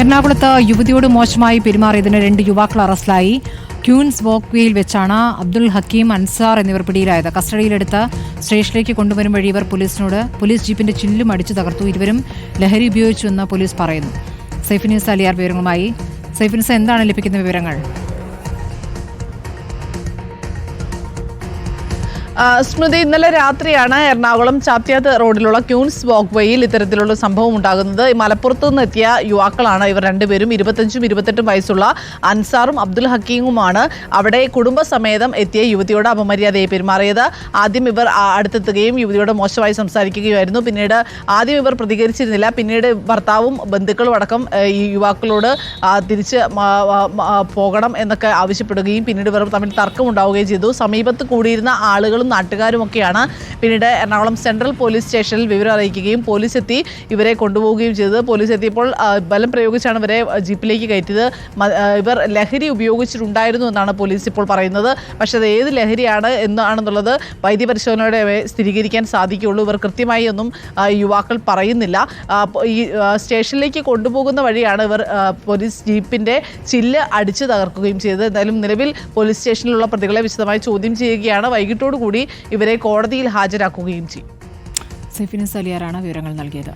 എറണാകുളത്ത് യുവതിയോട് മോശമായി പെരുമാറിയതിന് രണ്ട് യുവാക്കൾ അറസ്റ്റിലായി. ക്യൂൻസ് വോക്ക്വേയിൽ വെച്ചാണ് അബ്ദുൾ ഹക്കീം അൻസാർ എന്നിവർ പിടിയിലായത്. കസ്റ്റഡിയിലെടുത്ത് സ്റ്റേഷനിലേക്ക് കൊണ്ടുവരും വഴി ഇവർ പോലീസിനോട് പോലീസ് ജീപ്പിന്റെ ചില്ലും അടിച്ചു തകർത്തു. ഇരുവരും ലഹരി ഉപയോഗിച്ചുവെന്ന് പോലീസ് പറയുന്നു. സൈഫിനിസ് അലിയാർ വിവരങ്ങളുമായി. സൈഫിനിസ് എന്താണ് ലഭിക്കുന്ന വിവരങ്ങൾ? സ്മൃതി ഇന്നലെ രാത്രിയാണ് എറണാകുളം ചാപ്യാത്ത് റോഡിലുള്ള ക്യൂൻസ് വാക്ക് വേയിൽ ഇത്തരത്തിലുള്ള സംഭവം ഉണ്ടാകുന്നത്. മലപ്പുറത്ത് നിന്ന് എത്തിയ യുവാക്കളാണ് ഇവർ രണ്ടുപേരും ഇരുപത്തഞ്ചും ഇരുപത്തെട്ടും വയസ്സുള്ള അൻസാറും അബ്ദുൽ ഹക്കീമുമാണ് അവിടെ കുടുംബസമേതം എത്തിയ യുവതിയോട് അപമര്യാദയെ പെരുമാറിയത്. ആദ്യം ഇവർ അടുത്തെത്തുകയും യുവതിയോട് മോശമായി സംസാരിക്കുകയായിരുന്നു. പിന്നീട് ആദ്യം ഇവർ പ്രതികരിച്ചിരുന്നില്ല. പിന്നീട് ഭർത്താവും ബന്ധുക്കളും അടക്കം ഈ യുവാക്കളോട് തിരിച്ച് പോകണം എന്നൊക്കെ ആവശ്യപ്പെടുകയും പിന്നീട് ഇവർ തമ്മിൽ തർക്കമുണ്ടാവുകയും ചെയ്തു. സമീപത്ത് കൂടിയിരുന്ന ആളുകളും നാട്ടുകാരും ഒക്കെയാണ് പിന്നീട് എറണാകുളം സെൻട്രൽ പോലീസ് സ്റ്റേഷനിൽ വിവരം അറിയിക്കുകയും പോലീസ് എത്തി ഇവരെ കൊണ്ടുപോവുകയും ചെയ്തത്. പോലീസ് എത്തിയപ്പോൾ ബലം പ്രയോഗിച്ചാണ് ഇവരെ ജീപ്പിലേക്ക് കയറ്റിയത്. ഇവർ ലഹരി ഉപയോഗിച്ചിട്ടുണ്ടായിരുന്നു എന്നാണ് പോലീസ് ഇപ്പോൾ പറയുന്നത്. പക്ഷേ അത് ഏത് ലഹരിയാണ് എന്നാണെന്നുള്ളത് വൈദ്യപരിശോധനയോടെ സ്ഥിരീകരിക്കാൻ സാധിക്കുകയുള്ളൂ. ഇവർ കൃത്യമായി ഒന്നും യുവാക്കൾ പറയുന്നില്ല. ഈ സ്റ്റേഷനിലേക്ക് കൊണ്ടുപോകുന്ന വഴിയാണ് ഇവർ പോലീസ് ജീപ്പിന്റെ ചില്ല് അടിച്ചു തകർക്കുകയും ചെയ്തത്. എന്തായാലും നിലവിൽ പോലീസ് സ്റ്റേഷനിലുള്ള പ്രതികളെ വിശദമായി ചോദ്യം ചെയ്യുകയാണ്. വൈകിട്ടോടുകൂടി ഇവരെ കോടതിയിൽ ഹാജരാക്കുകയും ചെയ്യും. സൈഫിനിസ് അലിയാറാണ് വിവരങ്ങൾ നൽകിയത്.